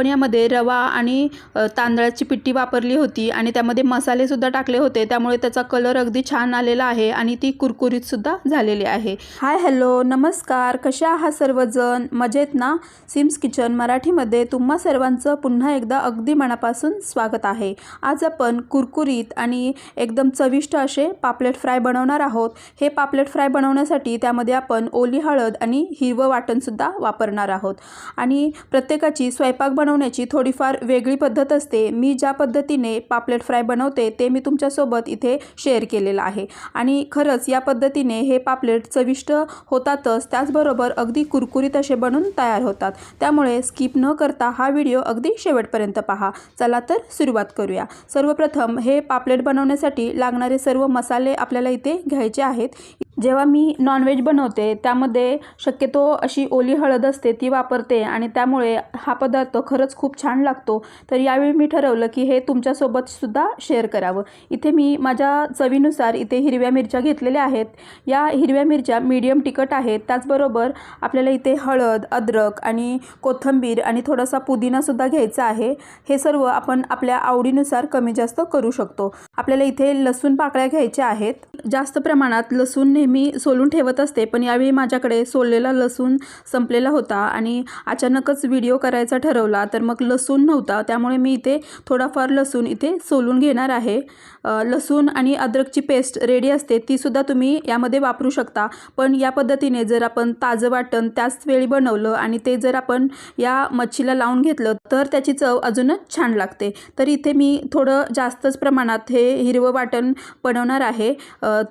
आपण यामध्ये रवा आणि तांदळाची पिट्टी वापरली होती आणि त्यामध्ये मसालेसुद्धा टाकले होते. त्यामुळे त्याचा कलर अगदी छान आलेला आहे आणि ती कुरकुरीतसुद्धा झालेली आहे. हाय हॅलो नमस्कार. कशा आहात सर्वजण? मजेत ना? सिम्स किचन मराठीमध्ये तुम्हा सर्वांचं पुन्हा एकदा अगदी मनापासून स्वागत आहे. आज आपण कुरकुरीत आणि एकदम चविष्ट असे पापलेट फ्राय बनवणार आहोत. हे पापलेट फ्राय बनवण्यासाठी त्यामध्ये आपण ओली हळद आणि हिरवं वाटणसुद्धा वापरणार आहोत. आणि प्रत्येकाची स्वयंपाक बनवण्याची थोडीफार वेगळी पद्धत असते. मी ज्या पद्धतीने पापलेट फ्राय बनवते ते मी तुमच्यासोबत इथे शेअर केलेलं आहे. आणि खरंच या पद्धतीने हे पापलेट चविष्ट होतातच त्याचबरोबर अगदी कुरकुरीत असे बनून तयार होतात. त्यामुळे स्किप न करता हा व्हिडिओ अगदी शेवटपर्यंत पहा. चला तर सुरुवात करूया. सर्वप्रथम हे पापलेट बनवण्यासाठी लागणारे सर्व मसाले आपल्याला इथे घ्यायचे आहेत. जेव्हा मी नॉनव्हेज बनवते त्यामध्ये शक्यतो अशी ओली हळद असते ती वापरते आणि त्यामुळे हा पदार्थ खरंच खूप छान लागतो. तर यावेळी मी ठरवलं की हे तुमच्यासोबतसुद्धा शेअर करावं. इथे मी माझ्या चवीनुसार इथे हिरव्या मिरच्या घेतलेल्या आहेत. या हिरव्या मिरच्या मीडियम तिखट आहेत. त्याचबरोबर आपल्याला इथे हळद अद्रक आणि कोथिंबीर आणि थोडासा पुदिनासुद्धा घ्यायचा आहे. हे सर्व आपण आपल्या आवडीनुसार कमी जास्त करू शकतो. आपल्याला इथे लसूण पाकळ्या घ्यायच्या आहेत. जास्त प्रमाणात लसूण नेहमी सोलून ठेवत असते पण यावेळी माझ्याकडे सोललेला लसूण संपलेला होता आणि अचानकच व्हिडिओ करायचा ठरवला. तर मग लसूण नव्हता त्यामुळे मी इथे थोडाफार लसूण इथे सोलून घेणार आहे. लसूण आणि अद्रकची पेस्ट रेडी असते तीसुद्धा तुम्ही यामध्ये वापरू शकता. पण या पद्धतीने जर आपण ताजं वाटण त्याच वेळी बनवलं आणि ते जर आपण या मच्छीला लावून घेतलं तर त्याची चव अजूनच छान लागते. तर इथे मी थोडं जास्तच प्रमाणात हे हिरवं वाटण बनवणार आहे.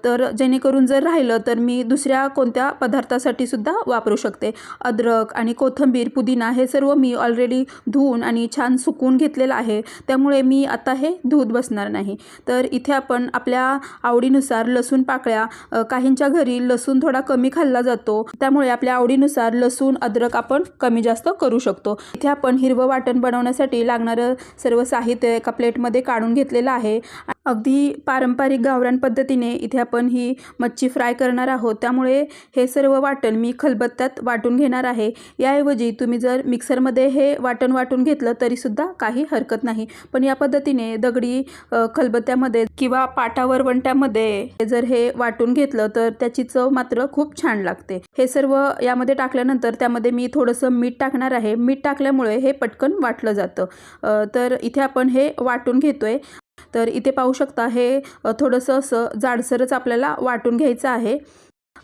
तर जेणेकरून जर राहिलं तर मी दुसऱ्या कोणत्या पदार्थासाठी सुद्धा वापरू शकते. अद्रक आणि कोथिंबीर पुदिना हे सर्व मी ऑलरेडी धुवून आणि छान सुकून घेतलेलं आहे. त्यामुळे मी आता हे धुत बसणार नाही. तर इथे आपण आपल्या आवडीनुसार लसूण पाकळ्या काहींच्या घरी लसूण थोडा कमी खाल्ला जातो. त्यामुळे आपल्या आवडीनुसार लसूण अद्रक आपण कमी जास्त करू शकतो. इथे आपण हिरवं वाटण बनवण्यासाठी लागणारं सर्व साहित्य एका प्लेटमध्ये काढून घेतलेलं आहे. अगदी पारंपरिक गावरान पद्धतीने इथे आपण ही मच्छी फ्राय करणार आहोत. त्यामुळे हे सर्व वाटण मी खलबत्त्यात वाटून घेणार आहे. याऐवजी तुम्ही जर मिक्सरमध्ये हे वाटण वाटून घेतलं तरीसुद्धा काही हरकत नाही. पण या पद्धतीने दगडी खलबत्त्यामध्ये किंवा पाटावर वंट्यामध्ये जर हे वाटून घेतलं तर त्याची चव मात्र खूप छान लागते. हे सर्व यामध्ये टाकल्यानंतर त्यामध्ये मी थोडंसं मीठ टाकणार आहे. मीठ टाकल्यामुळे हे पटकन वाटलं जातं. तर इथे आपण हे वाटून घेतोय. तर इथे पाहू शकता हे थोडंसं असं जाडसरच आपल्याला वाटून घ्यायचं आहे.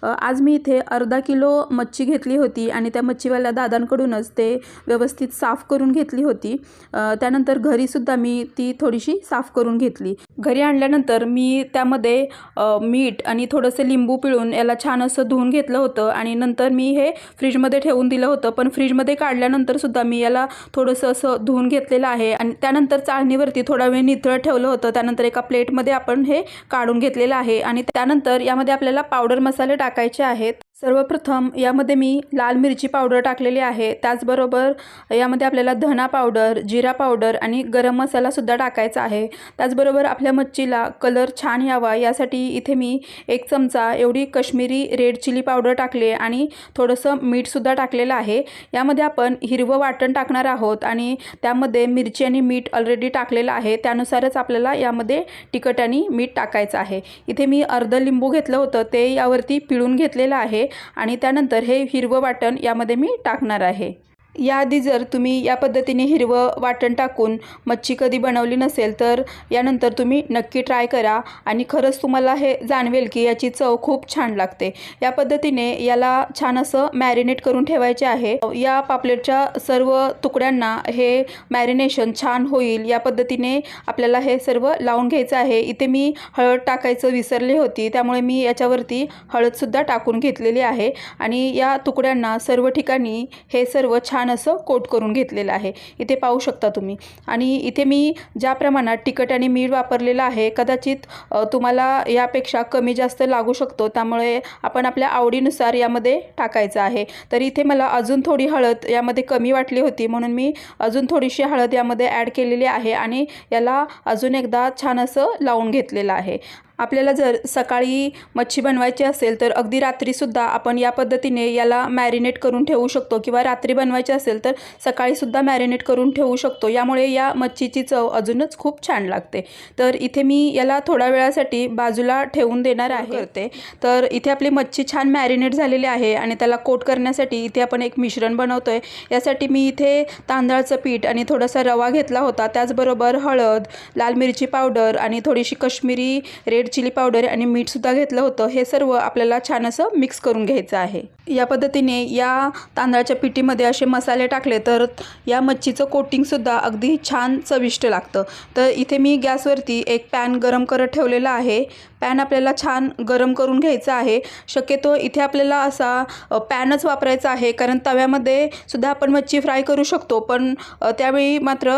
आज मी इथे अर्धा किलो मच्छी घेतली होती आणि त्या मच्छीवाल्या दादांकडूनच ते व्यवस्थित साफ करून घेतली होती. त्यानंतर घरीसुद्धा मी ती थोडीशी साफ करून घेतली. घरी आणल्यानंतर मी त्यामध्ये मीठ आणि थोडंसं लिंबू पिळून याला छान असं धुवून घेतलं होतं आणि नंतर मी हे फ्रीजमध्ये ठेवून दिलं होतं. पण फ्रीजमध्ये काढल्यानंतरसुद्धा मी याला थोडंसं असं धुवून घेतलेलं आहे आणि त्यानंतर चाळणीवरती थोडा वेळ निथळ ठेवलं होतं. त्यानंतर एका प्लेटमध्ये आपण हे काढून घेतलेलं आहे आणि त्यानंतर यामध्ये आपल्याला पावडर मसाले टाकायचे आहेत. सर्वप्रथम यामध्ये मी लाल मिरची पावडर टाकलेली आहे. त्याचबरोबर यामध्ये आपल्याला धना पावडर जिरा पावडर आणि गरम मसालासुद्धा टाकायचा आहे. त्याचबरोबर आपल्या मच्छीला कलर छान यावा यासाठी इथे मी एक चमचा एवढी कश्मीरी रेड चिली पावडर टाकले आणि थोडंसं मीठसुद्धा टाकलेलं आहे. यामध्ये आपण हिरवं वाटण टाकणार आहोत आणि त्यामध्ये मिरची आणि मीठ ऑलरेडी टाकलेलं आहे. त्यानुसारच आपल्याला यामध्ये तिखट आणि मीठ टाकायचं आहे. इथे मी अर्धं लिंबू घेतलं होतं. ते यावरती पिळून घेतलेलं आहे. आणि त्यानंतर हे हिरवं वाटण यामध्ये मी टाकणार आहे. याआधी जर तुम्ही या पद्धतीने हिरवं वाटण टाकून मच्छी कधी बनवली नसेल तर यानंतर तुम्ही नक्की ट्राय करा आणि खरंच तुम्हाला हे जाणवेल की याची चव खूप छान लागते. या पद्धतीने याला छान असं मॅरिनेट करून ठेवायचे आहे. या पापलेटच्या सर्व तुकड्यांना हे मॅरिनेशन छान होईल. या पद्धतीने आपल्याला हे सर्व लावून घ्यायचं आहे. इथे मी हळद टाकायचं विसरले होती. त्यामुळे मी याच्यावरती हळदसुद्धा टाकून घेतलेली आहे. आणि या तुकड्यांना सर्व ठिकाणी हे सर्व छान असं कोट करून घेतलेलं आहे. इथे पाहू शकता तुम्ही. आणि इथे मी ज्या प्रमाणात तिखट आणि मीठ वापरलेलं आहे कदाचित तुम्हाला यापेक्षा कमी जास्त लागू शकतो. त्यामुळे आपण आपल्या आवडीनुसार यामध्ये टाकायचं आहे. तर इथे मला अजून थोडी हळद यामध्ये कमी वाटली होती म्हणून मी अजून थोडीशी हळद यामध्ये ॲड केलेली आहे आणि याला अजून एकदा छान असं लावून घेतलेलं आहे. आपल्याला जर सकाळी मच्छी बनवायची असेल तर अगदी रात्रीसुद्धा आपण या पद्धतीने याला मॅरिनेट करून ठेवू शकतो किंवा रात्री बनवायची असेल तर सकाळीसुद्धा मॅरिनेट करून ठेवू शकतो. यामुळे या मच्छीची चव अजूनच खूप छान लागते. तर इथे मी याला थोड्या वेळासाठी बाजूला ठेवून देणार आहे. करते तर इथे आपली मच्छी छान मॅरिनेट झालेली आहे आणि त्याला कोट करण्यासाठी इथे आपण एक मिश्रण बनवतो आहे यासाठी मी इथे तांदळाचं पीठ आणि थोडासा रवा घेतला होता. त्याचबरोबर हळद लाल मिरची पावडर आणि थोडीशी कश्मीरी रेड चिली पावडर आणि मीठसुद्धा घेतलं होतं. हे सर्व आपल्याला छान असं मिक्स करून घ्यायचं आहे. या पद्धतीने या तांदळाच्या पिठीमध्ये असे मसाले टाकले तर या मच्छीचं कोटिंगसुद्धा अगदी छान चविष्ट लागतं. तर इथे मी गॅसवरती एक पॅन गरम करत ठेवलेला आहे. पॅन आपल्याला छान गरम करून घ्यायचा आहे. शक्यतो इथे आपल्याला असा पॅनच वापरायचा आहे. कारण तव्यामध्ये सुद्धा आपण मच्छी फ्राय करू शकतो. पण त्यावेळी मात्र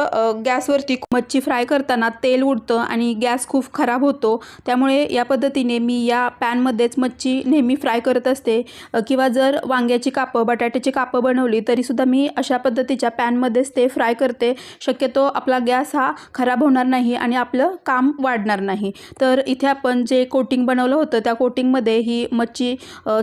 गॅसवरती मच्छी फ्राय करताना तेल उडतं आणि गॅस खूप खराब होतो. त्यामुळे या पद्धतीने मी या पॅनमध्येच मच्छी नेहमी फ्राय करत असते. किंवा जर वांग्याची कापं बटाट्याची कापं बनवली तरीसुद्धा मी अशा पद्धतीच्या पॅनमध्येच ते फ्राय करते. शक्यतो आपला गॅस हा खराब होणार नाही आणि आपलं काम वाढणार नाही. तर इथे आपण जे कोटिंग बनवलं होतं त्या कोटिंगमध्ये ही मच्छी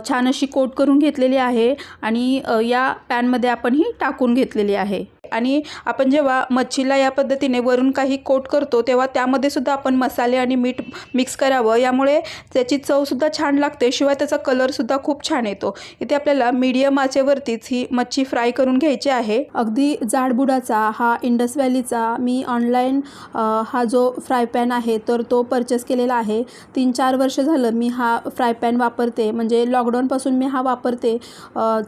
छान अशी कोट करून घेतलेली आहे आणि या पॅनमध्ये आपण ही टाकून घेतलेली आहे. आणि आपण जेव्हा मच्छीला या पद्धतीने वरून काही कोट करतो तेव्हा त्यामध्ये सुद्धा आपण मसाले आणि मीठ मिक्स करावं. यामुळे त्याची चवसुद्धा छान लागते शिवाय त्याचा कलरसुद्धा खूप छान येतो. इथे आपल्याला मीडियम आचेवरतीच ही मच्छी फ्राय करून घ्यायची आहे. अगदी जाडबुडाचा हा इंडस व्हॅलीचा मी ऑनलाईन हा जो फ्राय पॅन आहे तर तो परचेस केलेला आहे. तीन चार वर्ष झालं मी हा फ्राय पॅन वापरते. म्हणजे लॉकडाऊनपासून मी हा वापरते.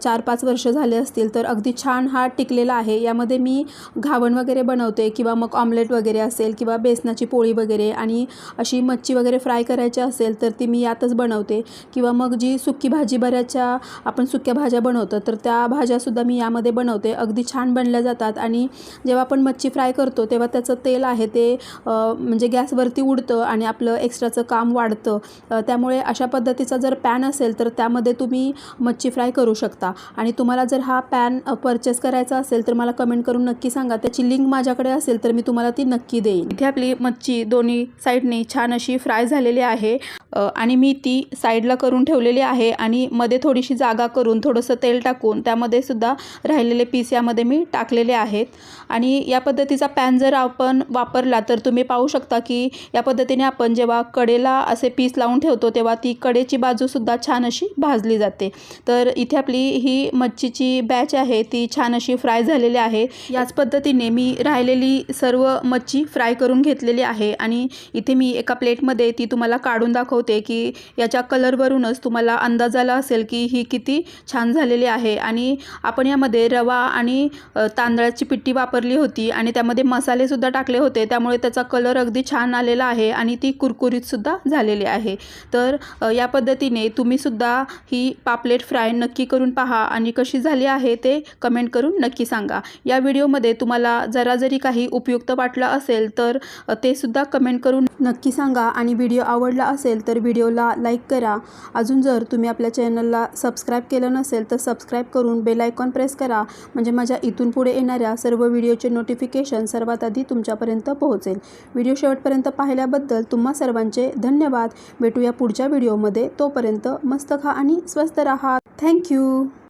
चार पाच वर्ष झाले असतील तर अगदी छान हा टिकलेला आहे. यामध्ये मी घावण वगैरे बनवते किंवा मग ऑमलेट वगैरे असेल किंवा बेसनाची पोळी वगैरे आणि अशी मच्छी वगैरे फ्राय करायची असेल तर ती मी यातच बनवते. किंवा मग जी सुकी भाजी बऱ्याचशा आपण सुक्या भाज्या बनवतो तर त्या भाज्यासुद्धा मी यामध्ये बनवते. अगदी छान बनल्या जातात आणि जेव्हा आपण मच्छी फ्राय करतो तेव्हा त्याचं तेल आहे ते म्हणजे गॅसवरती उडतं आणि आपलं एक्स्ट्राचं काम वाढतं. त्यामुळे अशा पद्धतीचा जर पॅन असेल तर त्यामध्ये तुम्ही मच्छी फ्राय करू शकता. आणि तुम्हाला जर हा पॅन परचेस करायचा असेल तर मला कमेंट करून नक्की सांगा. त्याची लिंक माझ्याकडे असेल तर मी तुम्हाला ती नक्की देईन. इथे आपली मच्छी दोन्ही साईडने छान अशी फ्राय झालेली आहे. आणि मी ती साईडला करून ठेवलेली आहे आणि मध्ये थोडीशी जागा करून थोडंसं तेल टाकून त्यामध्ये सुद्धा राहिलेले पीस यामध्ये मी टाकलेले आहेत. आणि या पद्धतीचा पॅन जर आपण वापरला तर तुम्ही पाहू शकता की या पद्धतीने आपण जेव्हा कडेला असे पीस लावून ठेवतो तेव्हा ती कडेची बाजूसुद्धा छान अशी भाजली जाते. तर इथे आपली ही मच्छीची बॅच आहे ती छान अशी फ्राय झालेली आहे. याच पद्धतीने मी राहिलेली सर्व मच्छी फ्राय करून घेतलेली आहे. आणि इथे मी एका प्लेटमध्ये ती तुम्हाला काढून दाखवते की याच्या कलरवरूनच तुम्हाला अंदाज आला असेल की ही किती छान झालेली आहे. आणि आपण यामध्ये रवा आणि तांदळाची पिट्टी वापरली होती आणि त्यामध्ये मसालेसुद्धा टाकले होते. त्यामुळे त्याचा कलर अगदी छान आलेला आहे आणि ती कुरकुरीतसुद्धा झालेली आहे. तर या पद्धतीने तुम्हीसुद्धा ही पापलेट फ्राय नक्की करून पहा आणि कशी झाली आहे ते कमेंट करून नक्की सांगा. या या व्हिडिओमध्ये तुम्हाला जरा जरी काही उपयुक्त वाटलं असेल तर तेसुद्धा ते सुद्धा कमेंट करून नक्की सांगा. आणि व्हिडिओ आवडला असेल तर व्हिडिओला लाईक करा. अजून जर तुम्ही आपल्या चॅनलला सबस्क्राईब केलं नसेल तर सबस्क्राईब करून बेल आयकॉन प्रेस करा. म्हणजे माझ्या इथून पुढे येणाऱ्या सर्व व्हिडिओचे नोटिफिकेशन सर्वात आधी तुमच्यापर्यंत पोहोचेल. व्हिडिओ शेवटपर्यंत पाहिल्याबद्दल तुम्हा सर्वांचे धन्यवाद. भेटूया पुढच्या व्हिडिओमध्ये. तोपर्यंत मस्त खा आणि स्वस्त राहा. थँक्यू